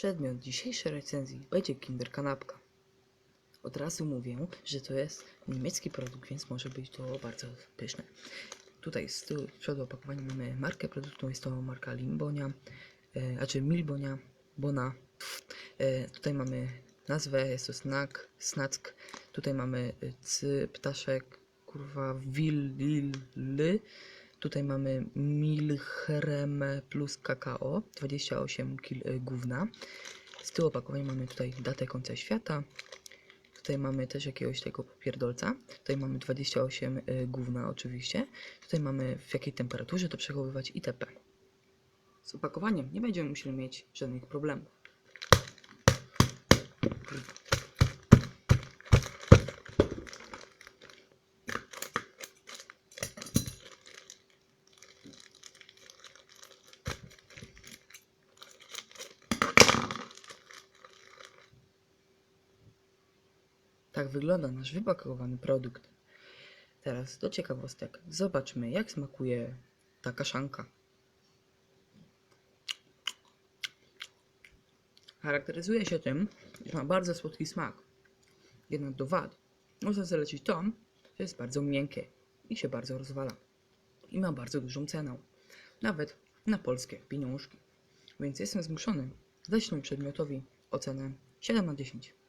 Przedmiot dzisiejszej recenzji będzie Kinder Kanapka. Od razu mówię, że to jest niemiecki produkt, więc może być to bardzo pyszne. Tutaj z tyłu, z przodu opakowania mamy markę produktu, jest to marka Limbonia, e, znaczy Milbonia, Bona. E, tutaj mamy nazwę, jest to snack, snack. Tutaj mamy e, cy, ptaszek, kurwa, willy. Tutaj mamy milchrem plus kakao, 28 kg e, gówna. Z tyłu opakowania mamy tutaj datę końca świata. Tutaj mamy też jakiegoś tego popierdolca. Tutaj mamy 28 y, gówna oczywiście. Tutaj mamy w jakiej temperaturze to przechowywać itp. Z opakowaniem nie będziemy musieli mieć żadnych problemów. Tak wygląda nasz wypakowany produkt. Teraz do ciekawostek. Zobaczmy, jak smakuje ta kaszanka. Charakteryzuje się tym, że ma bardzo słodki smak. Jednak do wad można zalecić to, że jest bardzo miękkie i się bardzo rozwala. I ma bardzo dużą cenę. Nawet na polskie pieniążki. Więc jestem zmuszony dać temu przedmiotowi ocenę 7 na 10.